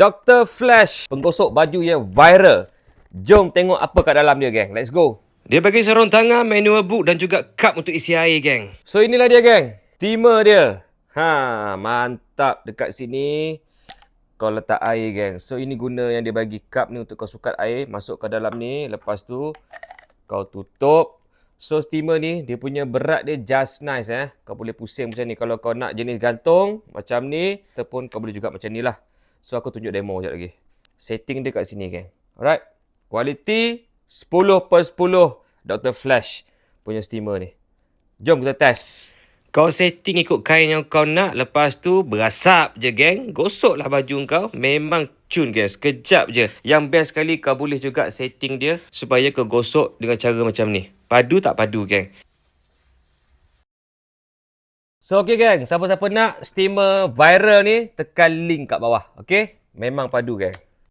Dr. Flash, penggosok baju yang viral. Jom tengok apa kat dalam dia, geng. Let's go. Dia bagi sarung tangan, manual book dan juga cup untuk isi air, geng. So inilah dia, geng. Timer dia. Ha, mantap dekat sini. Kau letak air, geng. So ini guna yang dia bagi cup ni untuk kau sukat air masuk ke dalam ni. Lepas tu kau tutup. So steamer ni dia punya berat dia just nice eh. Kau boleh pusing macam ni. Kalau kau nak jenis gantung macam ni ataupun kau boleh juga macam ni lah. So aku tunjuk demo sekejap lagi. Setting dia kat sini, geng. Alright. Quality 10 per 10 Dr. Flash punya steamer ni. Jom kita test. Kau setting ikut kain yang kau nak. Lepas tu berasap je, geng. Gosoklah baju kau. Memang cun, geng. Sekejap je. Yang best sekali kau boleh juga setting dia supaya kau gosok dengan cara macam ni. Padu tak padu, geng. So okay geng, siapa-siapa nak steamer viral ni tekan link kat bawah. Okay? Memang padu geng.